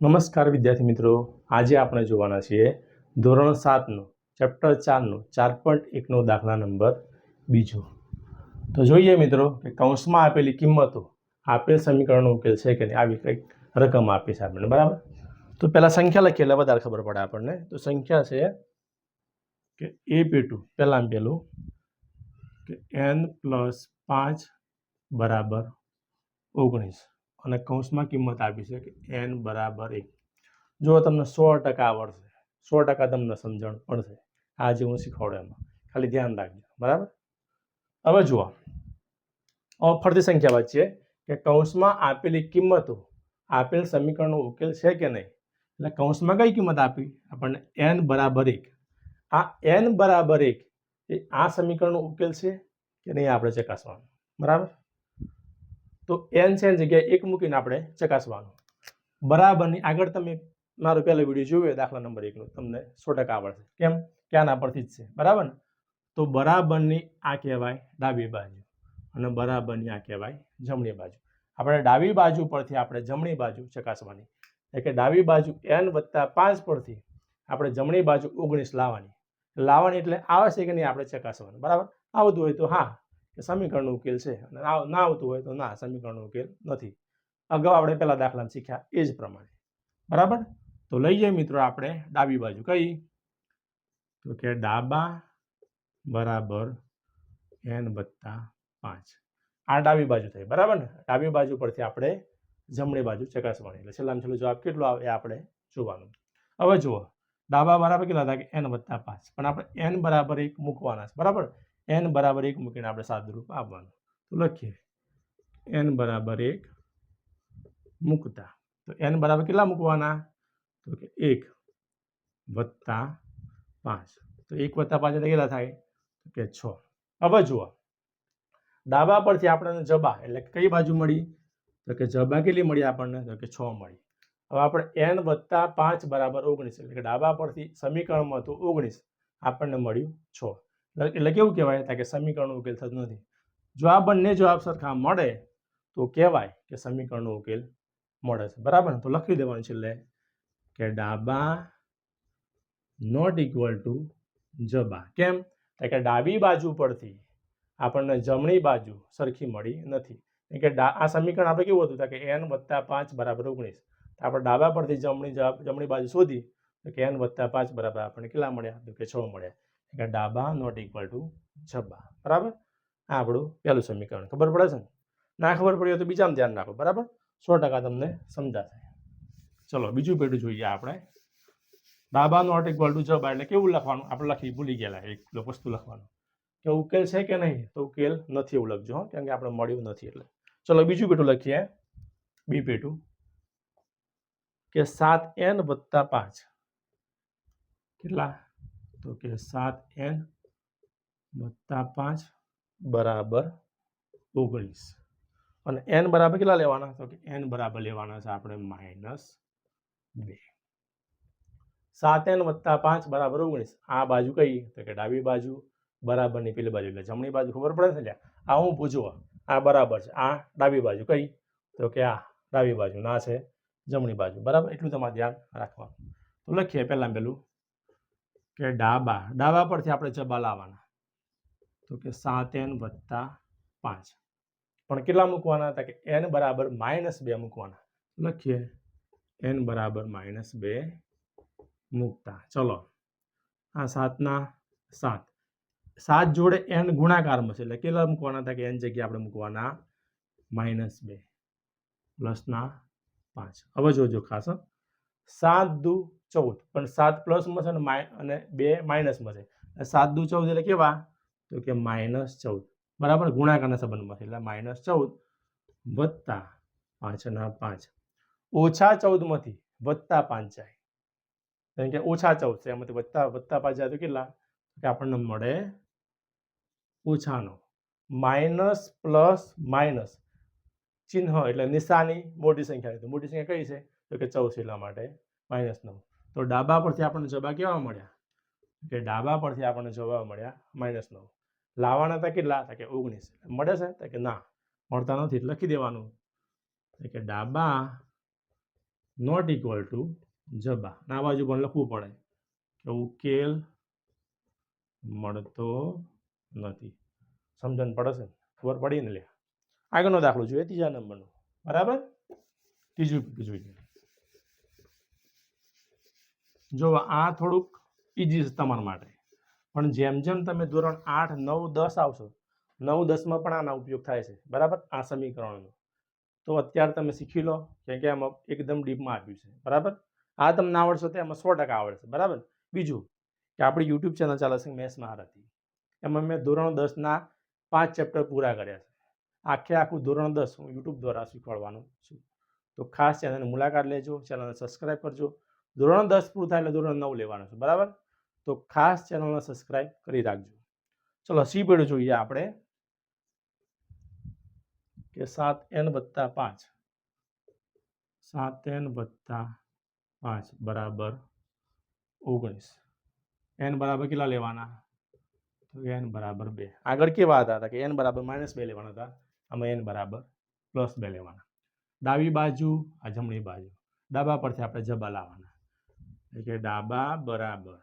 નમસ્કાર વિદ્યાર્થી મિત્રો. આજે આપણે જોવાના છીએ ધોરણ સાતનો, ચેપ્ટર ચારનો, ચાર પોઈન્ટ એકનો દાખલા નંબર બીજો. તો જોઈએ મિત્રો કે કૌંસમાં આપેલી કિંમતો આપેલ સમીકરણનો ઉકેલ છે કે નહીં? આવી કંઈક રકમ આપી છે આપણને, બરાબર? તો પહેલાં સંખ્યા લખીએ, એટલે વધારે ખબર પડે આપણને. તો સંખ્યા છે કે એ પેટું, પહેલાં પહેલું કે એન પ્લસ પાંચ બરાબર ઓગણીસ. અને કૌંસમાં કિંમત આપી છે કે એન બરાબર એક. જો તમને સો ટકા આવડશે, સો ટકા તમને સમજણ પડશે. આ જે હું શીખવાડું એમાં. ખાલી ધ્યાન રાખજો, બરાબર? હવે જુઓ. ફરતી સંખ્યા વચ્ચે કે કૌંસમાં આપેલી કિંમતો, આપેલ સમીકરણનો ઉકેલ છે કે નહીં? એટલે કૌંસમાં કઈ કિંમત આપી? આપણને એન બરાબર એક. આ એન બરાબર એક એ આ સમીકરણનો ઉકેલ છે કે નહીં આપણે ચકાસવાનું? બરાબર? તો એન છે જગ્યાએ એક મૂકીને આપણે ચકાસવાનું. બરાબરની આગળ તમે મારો પહેલો વીડિયો જોયો દાખલા નંબર એકનો. તમને સો ટકા આવડશે. કેમ? કે આના પરથી જ છે. બરાબર ને? તો બરાબરની આ કહેવાય ડાબી બાજુ અને બરાબરની આ કહેવાય જમણી બાજુ. આપણે ડાબી બાજુ પરથી આપણે જમણી બાજુ ચકાસવાની. એટલે કે ડાબી બાજુ એન વત્તા પાંચ પરથી આપણે જમણી બાજુ ઓગણીસ લાવવાની. લાવવાની એટલે આવે છે કે નહીં આપણે ચકાસવાનું. બરાબર? આવતું હોય તો હા કે સમીકરણનો ઉકેલ છે. અને ના આવતું હોય તો ના, સમીકરણનો ઉકેલ નથી. અગાઉ આપણે પહેલાં દાખલામાં શીખ્યા એ જ પ્રમાણે. બરાબર? તો લઈ જઈએ મિત્રો આપણે ડાબી બાજુ. કઈ? તો કે ડાબા બરાબર એન વત્તા પાંચ. આ ડાબી બાજુ થઈ. બરાબર ને? ડાબી બાજુ પરથી આપણે જમણી બાજુ ચકાસવાની એટલે છેલ્લામાં છેલ્લો જવાબ કેટલો આવે આપણે જોવાનું. હવે જુઓ. ડાબા બરાબર કેટલા હતા કે એન વત્તા પાંચ. પણ આપણે એન બરાબર એક મૂકવાના છે. બરાબર? એન બરાબર એક મૂકીને આપણે સાદુરૂપ આપવાનું. તો લખીએ. એન બરાબર એક મૂકતા. તો એન બરાબર કેટલા મૂકવાના? તો કે એક વત્તા પાંચ. તો એક વત્તા પાંચ એટલે કેટલા થાય? તો કે છ. હવે જુઓ. ડાબા પરથી આપણને જબા એટલે કઈ બાજુ મળી? તો કે જબા કેટલી મળી આપણને? તો કે છ મળી. હવે આપણે એન વત્તા પાંચ બરાબર ઓગણીસ એટલે કે ડાબા પરથી સમીકરણમાં હતું ઓગણીસ આપણને મળ્યું છ. એટલે કેવું કહેવાય કે સમીકરણનો ઉકેલ થતો નથી. જો આ બંને જવાબ સરખા મળે, તો કહેવાય કે સમીકરણનો ઉકેલ મળે છે. બરાબર ને? તો લખી દેવાનું છેલ્લે કે ડાબા નોટ ઇક્વલ ટુ જબા. કેમ? કે ડાબી બાજુ પરથી આપણને જમણી બાજુ સરખી મળી નથી. કે આ સમીકરણ આપણે કેવું હતું? કે એન વત્તા પાંચ બરાબર ઓગણીસ. તો આપણે ડાબા પરથી જમણી જમણી બાજુ શોધી, તો કે એન વત્તા પાંચ બરાબર આપણને કેટલા મળ્યા? તો કે છ મળ્યા. એટલે ડાબા નોટ ઇક્વલ ટુ જબ્બા. બરાબર? આ આપણું પહેલું સમીકરણ. ખબર પડે છે ને? ના ખબર પડી હોય તો બીજામાં ધ્યાન રાખો. બરાબર? સો ટકા તમને સમજાશે. ચલો, બીજું પેટું જોઈએ આપણે. ડાબા નોટ ઇક્વલ ટુ જબા એટલે કેવું લખવાનું? આપણે લખી ભૂલી ગયેલા એક વસ્તુ લખવાનું. કે ઉકેલ છે કે નહીં? તો ઉકેલ નથી એવું લખજો કેમ કે આપણે મળ્યું નથી એટલે. ચલો, બીજું પેટું લખીએ. બી પેટું કે સાત એન વત્તા પાંચ. કેટલા? તો કે સાત એન વત્તા પાંચ બરાબર ઓગણીસ. અને એન બરાબર કેટલા લેવાના? તો કે એન બરાબર લેવાના છે આપણે માઇનસ બે. સાત એન વત્તા પાંચ બરાબર ઓગણીસ. આ બાજુ કઈ તો કે ડાબી બાજુ બરાબરની પેલી બાજુ એટલે જમણી બાજુ ખબર પડે છે આ હું પૂછું આ બરાબર છે. આ ડાબી બાજુ કઈ? તો કે આ ડાબી બાજુ. ના છે. જમણી બાજુ. બરાબર? એટલું તમારે ધ્યાન રાખવાનું. તો લખીએ પહેલાં પહેલું કે ડાબા ડાબા પરથી આપણે જબા લાવવાના. તો કે સાત એન વત્તા પાંચ. પણ કેટલા મૂકવાના હતા કે એન બરાબર માઇનસ બે મૂકવાના. લખીએ. એન બરાબર માઇનસ બે મૂકતા. ચલો. આ સાતના સાત. સાત જોડે એન ગુણાકારમાં છે એટલે કેટલા મૂકવાના હતા કે એન જગ્યાએ આપણે મૂકવાના માઇનસ બે. પ્લસના પાંચ. હવે જોજો ખાસ સાત દુ ચૌદ. પણ સાત પ્લસમાં છે ને માઈ અને બે માઇનસમાં છે. સાત દુ ચૌદ એટલે કેવા? તો કે માઇનસ ચૌદ. બરાબર? ગુણાકારના સંબંધમાં છે. એટલે માઇનસ ચૌદ વત્તા પાંચના પાંચ. ઓછા ચૌદમાંથી વત્તા પાંચ જાય. કારણ કે ઓછા ચૌદ છે. એમાંથી વત્તા વત્તા પાંચ જાય તો કેટલા? કે આપણને મળે ઓછાનો. Minus plus minus. ચિહ્ન એટલે નિશાની મોટી સંખ્યા મોટી સંખ્યા કઈ છે? તો કે ચૌદ એટલા માટે. માઇનસ નવ. તો ડાબા પરથી આપણને જવાબ કેવા મળ્યા? કે ડાબા પરથી આપણને જવાબ મળ્યા માઇનસ નવ. લાવવાના હતા કેટલા? હતા કે ઓગણીસ. મળે છે? તો કે ના. મળતા નથી. લખી દેવાનું. કે ડાબા નોટ ઇક્વલ ટુ જબા. ના બાજુ પણ લખવું પડે. કે ઉકેલ મળતો નથી. સમજણ પડે છે? ખબર પડી ને લે આગળનો દાખલો જોઈએ, ત્રીજા નંબરનો. બરાબર? ત્રીજું જોઈએ જો આ થોડુંક ઇઝી છે તમારા માટે. પણ જેમ જેમ તમે ધોરણ આઠ, નવ, દસ આવશો, નવ, દસમાં પણ આના ઉપયોગ થાય છે. બરાબર? આ સમીકરણનો. તો અત્યારે તમે શીખી લો, કેમ કે આમાં એકદમ ડીપમાં આપ્યું છે. બરાબર? આ તમને આવડશે તો એમાં સો ટકા આવડશે. બરાબર? બીજું કે આપણી યુટ્યુબ ચેનલ ચાલે છે મેથ્સ મહારથી. એમાં મેં ધોરણ દસના પાંચ ચેપ્ટર પૂરા કર્યા છે. આખે આખું ધોરણ દસ હું યુટ્યુબ દ્વારા શીખવાડવાનું છું. તો ખાસ ચેનલની મુલાકાત લેજો, ચેનલને સબસ્ક્રાઈબ કરજો. ધોરણ દસ પૂરું થાય એટલે ધોરણ નવ લેવાનું છે, બરાબર? તો ખાસ ચેનલને સબસ્ક્રાઈબ કરી રાખજો. ચલો, સી પેઢું જોઈએ આપણે. કે સાત એન વત્તા પાંચ. સાત એન વત્તા પાંચ, બરાબર. ઓગણીસ. એન બરાબર કેટલા લેવાના? તો એન બરાબર બે. આગળ કેવા હતા? કે એન બરાબર માઇનસ બે લેવાના હતા. આમાં એન બરાબર પ્લસ બે લેવાના. ડાબી બાજુ, આ જમણી બાજુ. ડાબા પરથી આપણે જબા લાવવાના. એટલે કે ડાબા બરાબર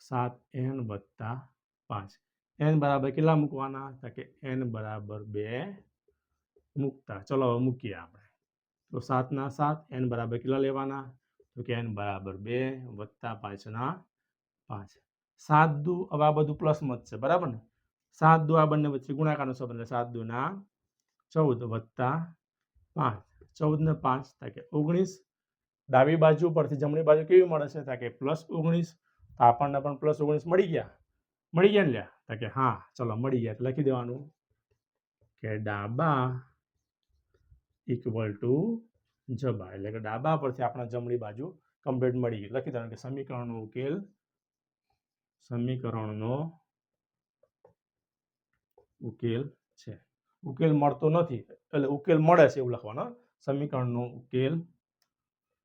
સાત એન વત્તા પાંચ. એન બરાબર કેટલા મૂકવાના? તો કે એન બરાબર બે મૂકતા. ચલો હવે મૂકીએ આપણે. તો સાતના સાત, એન બરાબર કેટલા લેવાના? તો કે એન બરાબર બે વત્તા પાંચના પાંચ. સાત દુ, હવે આ બધું પ્લસમાં જ છે, બરાબર ને? સાત દુ આ બંને વચ્ચે ગુણાકારનો સંબંધ સાત દુના ચૌદ વત્તા પાંચ. ચૌદ ને પાંચ તાકે ઓગણીસ ડાબી બાજુ પરથી જમણી બાજુ કેવી મળે છે? કે પ્લસ ઓગણીસ આપણને પણ પ્લસ ઓગણીસ મળી ગયા. મળી ગયા ને લ્યા? તો કે હા, ચલો મળી ગયા. લખી દેવાનું કે ડાબા ઇક્વલ ટુ જબા એટલે કે ડાબા પરથી આપણા જમણી બાજુ કમ્પ્લીટ મળી ગયું. લખી દેવાનું કે સમીકરણનો ઉકેલ સમીકરણનો ઉકેલ છે. ઉકેલ મળતો નથી. એટલે ઉકેલ મળે છે એવું લખવાનો સમીકરણનો ઉકેલ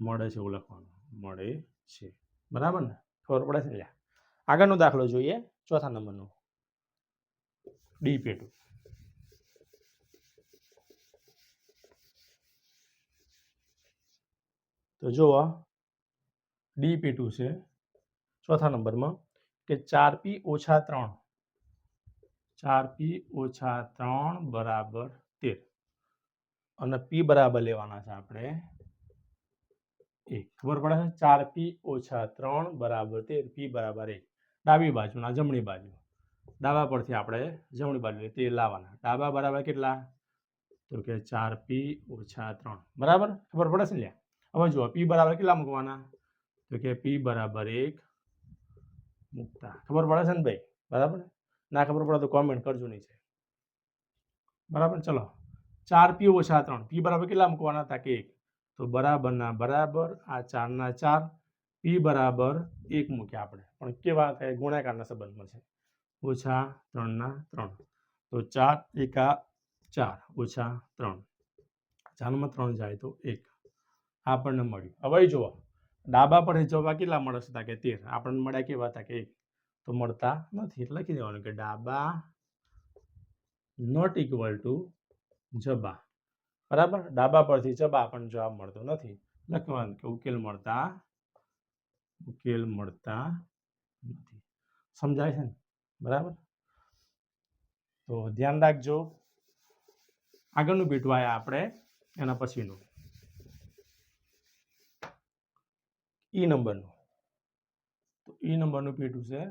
મળે છે એવું લખવાનું. મળે છે. બરાબર ને? ખબર પડે છે લ્યા. આગળનો દાખલો જોઈએ. ચોથા નંબરનો. ડી પેટુ તો જુઓ ડી પેટુ છે. ચોથા નંબરમાં કે ચાર પી ઓછા ત્રણ. ચાર પી ઓછા ત્રણ બરાબર તેર. અને પી બરાબર લેવાના છે આપણે એક. ખબર પડે છે? ચાર પી ઓછા ત્રણ બરાબર તેર. પી બરાબર એક. ડાબી બાજુના, જમણી બાજુ. ડાબા પરથી આપણે જમણી બાજુ તે લાવવાના. ડાબા બરાબર કેટલા? તો કે ચાર પી ઓછા ત્રણ. બરાબર? ખબર પડે છે ને હવે જુઓ પી બરાબર કેટલા મૂકવાના? તો કે પી બરાબર એક મૂકતા. ખબર પડે છે ને ભાઈ? બરાબર? ના ખબર પડે તો કોમેન્ટ કરજો નીચે. બરાબર? ચલો. ચાર પી ઓછા ત્રણ. પી બરાબર કેટલા મૂકવાના? હતા કે એક. તો બરાબરના બરાબર, આ ચારના ચાર, પી બરાબર એક મૂક્યા આપણે. પણ કેવા થાય? ગુણાકારના સંબંધમાં છે. ઓછા ત્રણના ત્રણ. તો ચાર એકા ચાર, ઓછા ત્રણ. ચારમાં ત્રણ જાય તો એક. આપણને મળ્યું. હવે જુઓ ડાબા પર જવા કેટલા મળે છે? તા કે તેર. આપણને મળ્યા કેવા? હતા કે એક. તો મળતા નથી. લખી દેવાનું કે ડાબા નોટ ઇક્વલ ટુ જબા. બરાબર? ડાબા પરથી જબા આપણને જવાબ મળતો નથી. લખવાનું કે ઉકેલ મળતા ઉકેલ મળતા નથી. સમજાય છે ને? બરાબર? તો ધ્યાન રાખજો. આગળનું બેટું આયા આપણે એના પછીનું. ઈ નંબરનું. તો ઈ નંબરનું પેટું છે?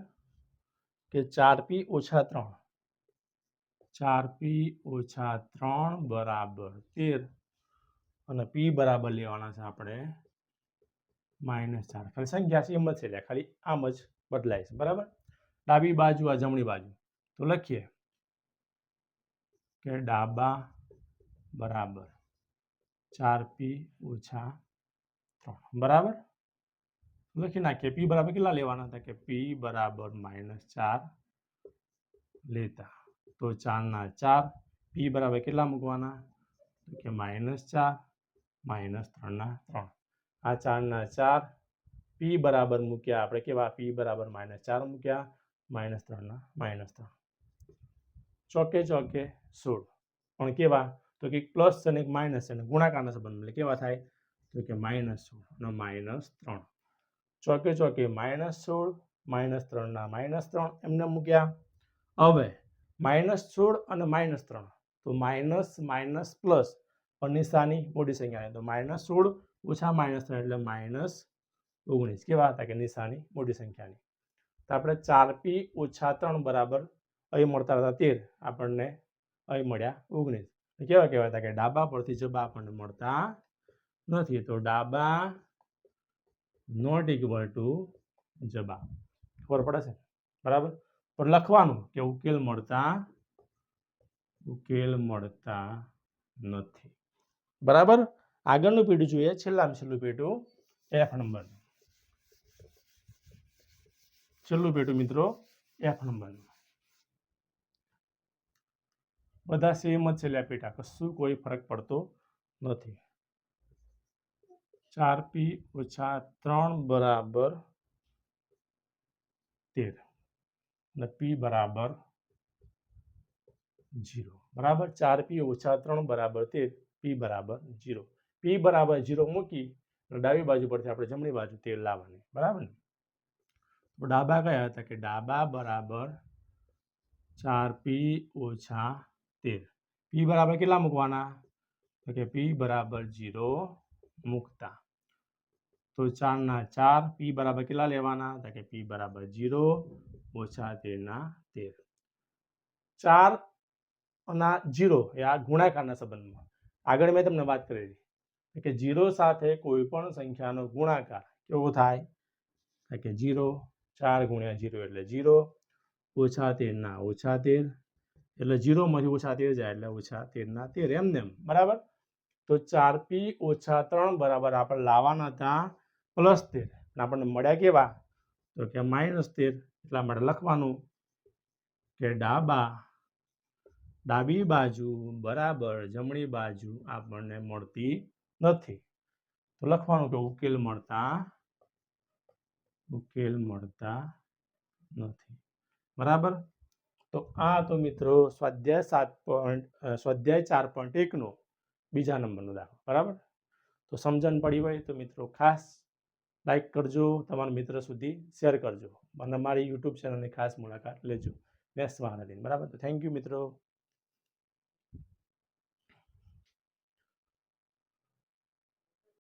કે ચાર પી ઓછા ત્રણ. ચાર પી ઓછા ત્રણ બરાબર તેર. અને પી બરાબર લેવાના છે આપણે માઇનસ ચાર. ખાલી સંખ્યા છે, એમ જ છે ખાલી આમ જ બદલાય છે, બરાબર? ડાબી બાજુ, આ જમણી બાજુ. તો લખીએ. કે ડાબા બરાબર ચાર પી ઓછા ત્રણ. બરાબર? લખી નાખીએ. પી બરાબર કેટલા લેવાના હતા? કે પી બરાબર માઇનસ ચાર લેતા. તો ચારના ચાર, પી બરાબર કેટલા મૂકવાના? તો કે માઇનસ ચાર, માઇનસ ત્રણના ત્રણ. આ ચારના ચાર, પી બરાબર મૂક્યા. આપણે કેવા? પી બરાબર માઇનસ ચાર મૂક્યા, માઇનસ ત્રણના માઇનસ ત્રણ. ચોકે ચોકે સોળ. પણ કેવા? તો કે પ્લસ છે ને એક માઇનસ છે ને ગુણાકારના સંબંધ એટલે કેવા થાય? તો કે માઇનસ સોળ અને માઇનસ ત્રણ. ચોકે ચોકે માઇનસ સોળ, માઇનસ ત્રણના માઇનસ ત્રણ એમને મૂક્યા. હવે માઇનસ સોળ અને માઇનસ ત્રણ. તો માઇનસ માઇનસ પ્લસ પણ નિશાની મોટી સંખ્યા તો માઇનસ સોળ ઓછા માઇનસ ત્રણ એટલે માઇનસ ઓગણીસ. કેવા હતા કે નિશાની મોટી સંખ્યાની? તો આપણે ચાર પી ઓછા ત્રણ બરાબર અહીં મળતા હતા તેર. આપણને અહીં મળ્યા ઓગણીસ. કેવા કહેવાય હતા કે ડાબા પરથી જબા આપણને મળતા નથી. તો ડાબા નોટ ઇક્વલ ટુ જબા ખબર પડે છે? બરાબર? પણ લખવાનું કે ઉકેલ મળતા ઉકેલ મળતા નથી. બરાબર? આગળનું પેઢું જોઈએ છેલ્લામાં છેલ્લું પેટું એફ નંબર. છેલ્લું પેટું મિત્રો એફ નંબરનું બધા સેમ જ છેલ્લા પેટા, કશું કોઈ ફરક પડતો નથી. ચાર પી ઓછા ત્રણ બરાબર તેર. અને પી બરાબર જીરો બરાબર ચાર પી ઓછા ત્રણ બરાબર તેર. પી બરાબર જીરો પી બરાબર જીરો મૂકી ડાબી બાજુ પરથી આપણે જમણી બાજુ તેર લાવવાની. બરાબર ને? ડાબા કયા હતા કે ડાબા બરાબર ચાર પી ઓછા તેર. પી બરાબર કેટલા મૂકવાના? તો કે પી બરાબર જીરો મૂકતા. તો ચારના ચાર પી બરાબર કેટલા લેવાના? તો કે પી બરાબર જીરો ઓછા તેરના તેર. ચાર ના જીરો એ આ ગુણાકારના સંબંધમાં. આગળ મેં તમને વાત કરેલી કે જીરો સાથે કોઈ પણ સંખ્યાનો ગુણાકાર કેવો થાય? કે જીરો ચાર ગુણ્યા જીરો એટલે જીરો ઓછા તેરના ઓછા તેર. એટલે જીરોમાંથી ઓછા તેર જાય એટલે ઓછા તેરના તેર એમ ને એમ. બરાબર? તો ચાર પી ઓછા ત્રણ બરાબર આપણે લાવવાના હતા પ્લસ તેર. આપણને મળ્યા કેવા? તો કે માઇનસ તેર. એટલા માટે લખવાનું કે ડાબા, ડાબી બાજુ, બરાબર, જમણી બાજુ આપણને મળતી નથી. તો લખવાનું કે ઉકેલ મળતા ઉકેલ મળતા નથી. બરાબર? તો આ તો મિત્રો સ્વાધ્યાય સાત પોઈન્ટ સ્વાધ્યાય ચાર પોઈન્ટ એકનો બીજા નંબરનો દાખલો. બરાબર? તો સમજણ પડી હોય તો મિત્રો ખાસ લાઈક કરજો, તમારા મિત્ર સુધી શેર કરજો. અને મારી યુટ્યુબ ચેનલની ખાસ મુલાકાત લેજો. બેસ્ટ મહારાજીની બરાબર? તો થેન્ક યુ મિત્રો.